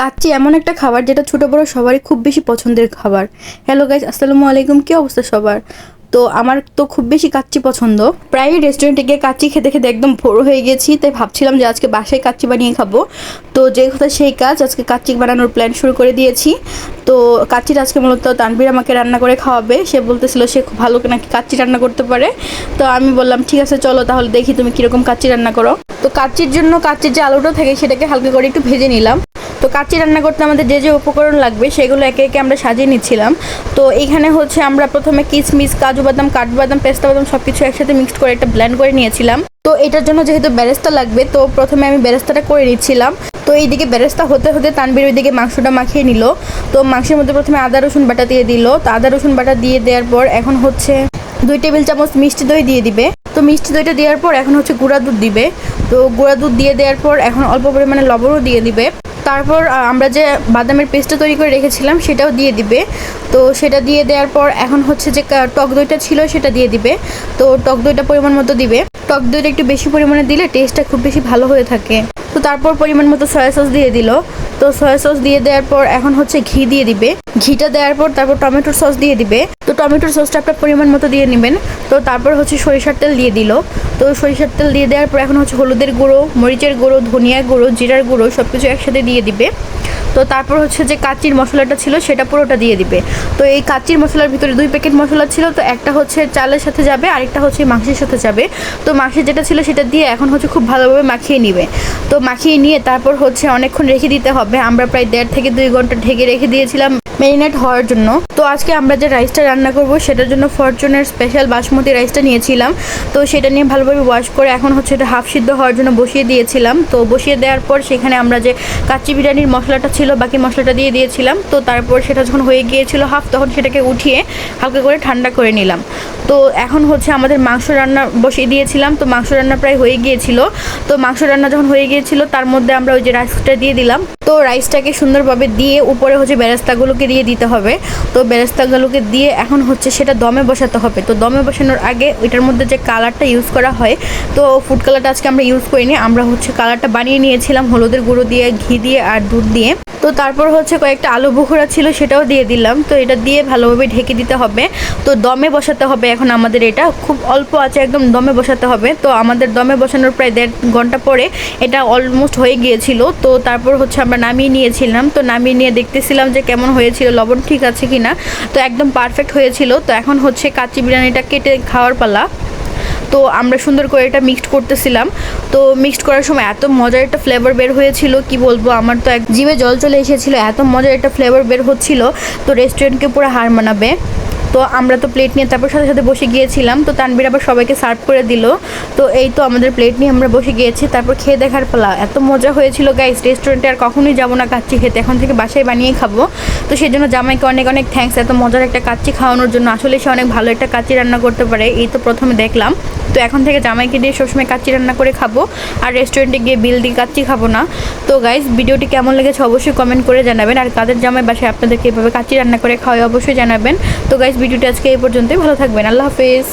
কাচ্চি এমন একটা খাবার যেটা ছোট বড় সবারই খুব বেশি পছন্দের খাবার। হ্যালো গাইজ আসসালামু আলাইকুম, কী অবস্থা সবার? তো আমার তো খুব বেশি কাচ্চি পছন্দ। প্রায় রেস্টুরেন্টে গিয়ে কাচ্চি খেতে খেতে একদম ভোর হয়ে গেছি, তাই ভাবছিলাম যে আজকে বাসায় কাচ্চি বানিয়ে খাব। তো যে কথা সেই কাজ, আজকে কাচ্চি বানানোর প্ল্যান শুরু করে দিয়েছি। তো কাচ্চিটা আজকে মূলত তানভীর আমাকে রান্না করে খাওয়াবে। সে বলতেছিল সে খুব ভালো নাকি কাচ্চি রান্না করতে পারে। তো আমি বললাম, ঠিক আছে, চলো তাহলে দেখি তুমি কীরকম কাচ্চি রান্না করো। তো কাচ্চির জন্য কাচ্চির যে আলুটা থাকে সেটাকে হালকা করে একটু ভেজে নিলাম। তো কাচ্চি রান্না করতে আমাদের যে যে উপকরণ লাগবে সেগুলো একে একে আমরা সাজিয়ে নিচ্ছিলাম। তো এখানে হচ্ছে আমরা প্রথমে কিশমিশ কাজু বাদাম, কাঠবাদাম, পেস্তা বাদাম সব কিছু একসাথে মিক্সড করে একটা ব্লেন্ড করে নিয়েছিলাম। তো এটার জন্য যেহেতু বেরেস্তা লাগবে, তো প্রথমে আমি বেরেস্তাটা করে নিচ্ছিলাম। তো এইদিকে বেরেস্তা হতে হতে তানবির ওইদিকে মাংসটা মাখিয়ে নিল। তো মাংসের মধ্যে প্রথমে আদা, রসুন বাটা দিয়ে দিল। তো আদা, রসুন বাটা দিয়ে দেওয়ার পর এখন হচ্ছে দুই টেবিল চামচ মিষ্টি দই দিয়ে দিবে। তো মিষ্টি দইটা দেওয়ার পর এখন হচ্ছে গুঁড়া দুধ দিবে। তো গুঁড়া দুধ দিয়ে দেওয়ার পর এখন অল্প পরিমাণে লবণও দিয়ে দিবে। তারপর আমরা যে বাদামের পেস্টটা তৈরি করে রেখেছিলাম, সেটাও দিয়ে দিবে। তো সেটা দিয়ে দেওয়ার পর এখন হচ্ছে যে টক দইটা ছিল, সেটা দিয়ে দিবে। তো টক দইটা পরিমাণ মতো দিবে। টক দইটা একটু বেশি পরিমাণে দিলে টেস্টটা খুব বেশি ভালো হয়ে থাকে। তো তারপর পরিমাণ মতো সয়া সস দিয়ে দিল। তো সয়া সস দিয়ে দেওয়ার পর এখন হচ্ছে ঘি দিয়ে দিবে। ঘিটা দেওয়ার পর তারপর টমেটোর সস দিয়ে দিবে। তো টমেটোর সসটা আপনার পরিমাণ মতো দিয়ে নেবেন। তো তারপর হচ্ছে সরিষার তেল দিয়ে দিল। তো সরিষার তেল দিয়ে দেওয়ার পর এখন হচ্ছে হলুদের গুঁড়ো, মরিচের গুঁড়ো, ধনিয়া গুঁড়ো, জিরার গুঁড়ো সব কিছু একসাথে দিয়ে দিবে। তো তারপর হচ্ছে যে কাচির মশলাটা ছিল, সেটা পুরোটা দিয়ে দিবে। তো এই কাচির মশলার ভিতরে দুই প্যাকেট মশলা ছিল, তো একটা হচ্ছে চালের সাথে যাবে, আরেকটা হচ্ছে মাংসের সাথে যাবে। তো মাংসের যেটা ছিল সেটা দিয়ে এখন হচ্ছে খুব ভালোভাবে মাখিয়ে নিবে। তো মাখিয়ে নিয়ে তারপর হচ্ছে অনেকক্ষণ রেখে দিতে হবে। আমরা প্রায় দেড় থেকে দুই ঘণ্টা ঢেকে রেখে দিয়েছিলাম মেরিনেট হওয়ার জন্য। তো আজকে আমরা যে রাইসটা রান্না করব, সেটার জন্য ফরচুনের স্পেশাল বাসমতি রাইসটা নিয়েছিলাম। তো সেটা নিয়ে ভালোভাবে ওয়াশ করে এখন হচ্ছে এটা হাফ সিদ্ধ হওয়ার জন্য বসিয়ে দিয়েছিলাম। তো বসিয়ে দেওয়ার পর সেখানে আমরা যে কাচ্চি বিরিয়ানির মশলাটা ছিল, বাকি মশলাটা দিয়ে দিয়েছিলাম। তো তারপর সেটা যখন হয়ে গিয়েছিল হাফ তখন সেটাকে উঠিয়ে হালকা করে ঠান্ডা করে নিলাম। তো এখন হচ্ছে আমাদের মাংস রান্না বসিয়ে দিয়েছিলাম, তো মাংস রান্না প্রায় হয়ে গিয়েছিল। তো মাংস রান্না যখন হয়ে গিয়েছিল, তার মধ্যে আমরা ওই যে রাইসটা দিয়ে দিলাম। তো রাইসটাকে সুন্দরভাবে দিয়ে উপরে হচ্ছে বেরেস্তাগুলোকে দিয়ে দিতে হবে। তো বেরেস্তাগুলোকে দিয়ে এখন হচ্ছে সেটা দমে বসাতে হবে। তো দমে বসানোর আগে ওইটার মধ্যে যে কালারটা ইউজ করা হয়, তো ফুড কালারটা আজকে আমরা ইউজ করিনি। আমরা হচ্ছে কালারটা বানিয়ে নিয়েছিলাম, হলুদের গুঁড়ো দিয়ে, ঘি দিয়ে আর দুধ দিয়ে। তো তারপর হচ্ছে কয়েকটা আলু বুখুরা ছিল সেটাও দিয়ে দিলাম। তো এটা দিয়ে ভালোভাবে ঢেকে দিতে হবে। তো দমে বসাতে হবে এখন আমাদের এটা খুব অল্প আছে, একদম দমে বসাতে হবে। তো আমাদের দমে বসানোর প্রায় দেড় ঘণ্টা পরে এটা অলমোস্ট হয়ে গিয়েছিল। তো তারপর হচ্ছে আমরা নামিয়ে নিয়েছিলাম। তো নামিয়ে নিয়ে দেখতেছিলাম যে কেমন হয়েছিল, লবণ ঠিক আছে কিনা। তো একদম পারফেক্ট হয়েছিল। তো এখন হচ্ছে কাচ্চি বিরিয়ানিটা কেটে খাওয়ার পালা। তো আমরা সুন্দর করে এটা মিক্সড করতেছিলাম। তো মিক্সড করার সময় এত মজার একটা ফ্লেভার বের হয়েছিল, কি বলব? আমার তো এক জিভে জল চলে এসেছিল, এত মজার একটা ফ্লেভার বের হচ্ছিল। তো রেস্টুরেন্টকে পুরো হার মানাবে। তো আমরা তো প্লেট নিয়ে তারপর সাথে সাথে বসে গিয়েছিলাম, তো তানবির আবার সবাইকে সার্ভ করে দিল। তো এই তো আমাদের প্লেট নিয়ে আমরা বসে গিয়েছি, তারপর খেয়ে দেখার পালা। এত মজা হয়েছিল গাইস রেস্টুরেন্টে আর কখনোই যাব না কাচ্চি খেতে। এখন থেকে বাসায় বানিয়ে খাব। তো সেই জন্য জামাইকে অনেক অনেক থ্যাঙ্কস এত মজার একটা কাচ্চি খাওয়ানোর জন্য। আসলে সে অনেক ভালো একটা কাচ্চি রান্না করতে পারে, এই তো প্রথমে দেখলাম। তো এখন থেকে জামাইকে দিয়ে সবসময় কাচ্চি রান্না করে খাব, আর রেস্টুরেন্টে গিয়ে বিল দিয়ে কাচ্চি খাব না। তো গাইস ভিডিওটি কেমন লেগেছে অবশ্যই কমেন্ট করে জানাবেন, আর কাদের জামাই বাসায় আপনাদেরকে এভাবে কাচ্চি রান্না করে খাওয়াই অবশ্যই জানাবেন। তো গাইস ভিডিওটি আজকে এই পর্যন্তই। ভালো থাকবেন। আল্লাহ হাফেজ।